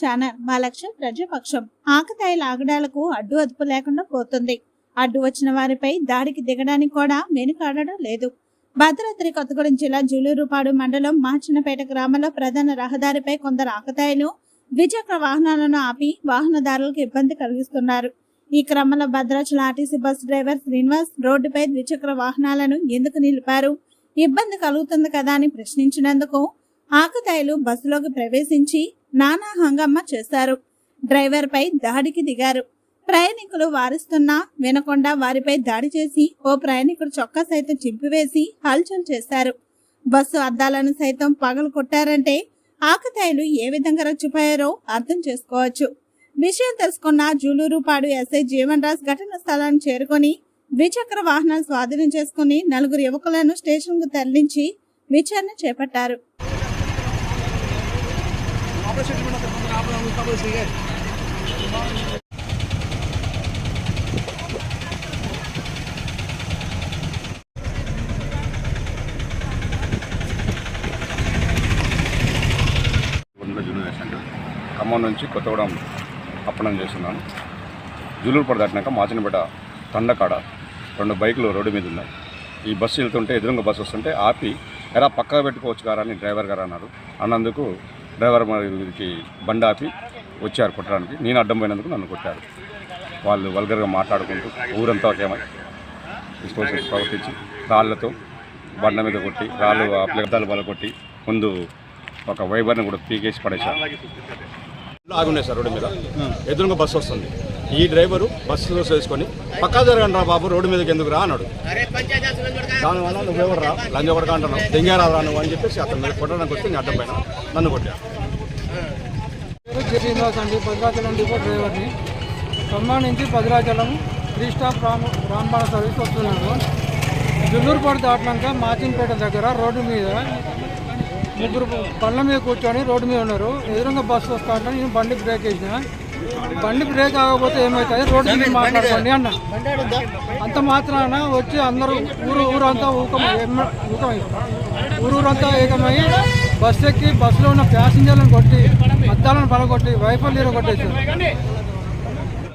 Channel. మా లక్ష్యం ప్రజాపక్షం. ఆకతాయి లాగడాలకు అడ్డు అదుపు లేకుండా పోతుంది. అడ్డు వచ్చిన వారిపై దాడికి దిగడానికి కూడా వెనుకాడడం లేదు. భద్రాద్రి కొత్తగూడెం జిల్లా జూలూరుపాడు మండలం మార్చినపేట గ్రామంలో ప్రధాన రహదారిపై కొందరు ఆకతాయిలు ద్విచక్ర వాహనాలను ఆపి వాహనదారులకు ఇబ్బంది కలిగిస్తున్నారు. ఈ క్రమంలో Bhadrachala RTC bus driver Srinivas రోడ్డుపై ద్విచక్ర వాహనాలను ఎందుకు నిలిపారు? ఇబ్బంది కలుగుతుంది కదా అని ప్రశ్నించినందుకు ఆకతాయిలు బస్సులోకి ప్రవేశించి నానా హంగమ్మ చేశారు డ్రైవర్పై దాడికి దిగారు. ప్రయాణికులు వారిస్తున్నా వినకుండా వారిపై దాడి చేసి ఓ ప్రయాణికుడు చొక్కా సైతం చింపివేసి హల్చల్ చేశారు బస్సు అద్దాలను సైతం పగలు కొట్టారంటే ఆకతాయిలు ఏ విధంగా రచ్చిపోయారో అర్థం చేసుకోవచ్చు. విషయం తెలుసుకున్న జూలూరుపాడు ఎస్ఐ జీవన్ రాజ్ ఘటన స్థలాన్ని చేరుకొని ద్విచక్ర వాహనాలు స్వాధీనం చేసుకుని నలుగురు యువకులను స్టేషన్కు తరలించి విచారణ చేపట్టారు. ఖమ్మం నుంచి కొత్తగూడెం అప్పణం చేస్తున్నాను. జూలూరుపడ దాటినాక మాచినపేట తండకాడ రెండు బైకులు రోడ్డు మీద ఉన్నాయి. ఈ బస్సు వెళ్తుంటే ఎదురుగా బస్సు వస్తుంటే ఆపి ఎలా పక్కగా పెట్టుకోవచ్చు గారా అని డ్రైవర్ గారు అన్నారు. అన్నందుకు డ్రైవర్ మీదకి బండి ఆపి వచ్చారు కొట్టడానికి. నేను అడ్డం పోయినందుకు నన్ను కొట్టారు. వాళ్ళు వల్గర్గా మాట్లాడుకుంటూ ఊరంతా ఒకేమై డిస్పోజల్ ప్రవర్తించి రాళ్ళతో బండ మీద కొట్టి రాళ్ళు ఆ ప్లెగ్దాలు బల కొట్టి ముందు ఒక వైబర్ని కూడా పీకేసి పడేశారు. ఆగున్నాయి సార్ రోడ్డు మీద. ఎదురుగా బస్సు వస్తుంది. ఈ డ్రైవరు బస్సు వేసుకొని పక్కా జరగండి రా బాబు రోడ్డు మీదకి ఎందుకు రా? అన్నాడు. దానివల్ల నువ్వెవరు రా? ఒకటి అంటున్నావు. దెంగారా రా నువ్వు అని చెప్పేసి అతను మీద కొట్టడానికి నేను అడ్డం పైన నన్ను జె. శ్రీనివాస్ అండి. భద్రాచలం డిపో డ్రైవర్ని. ఖమ్మం నుంచి Bhadrachalam three stop Ram Rambana service వస్తున్నాను జుల్లూరుపాడు దాటినాక మాచిన్పేట దగ్గర రోడ్డు మీద ముగ్గురు పళ్ళ మీద కూర్చొని రోడ్డు మీద ఉన్నారు. ఎదురుగా బస్సు వస్తా అంటే నేను బండి బ్రేక్ వేసిన. బండి బ్రేక్ ఆగకపోతే ఏమవుతుంది రోడ్డు మీద మాట్లాడుకోండి అన్న. అంత మాత్రాన వచ్చి అందరూ ఊరు ఊరంతా ఊకం ఊకమై. ఊరు ఊరంతా ఏకమై బస్సు ఎక్కి బస్సులో ఉన్న ప్యాసింజర్లను కొట్టి అద్దాలను పలగొట్టి వైఫల్యం కొట్టేసారు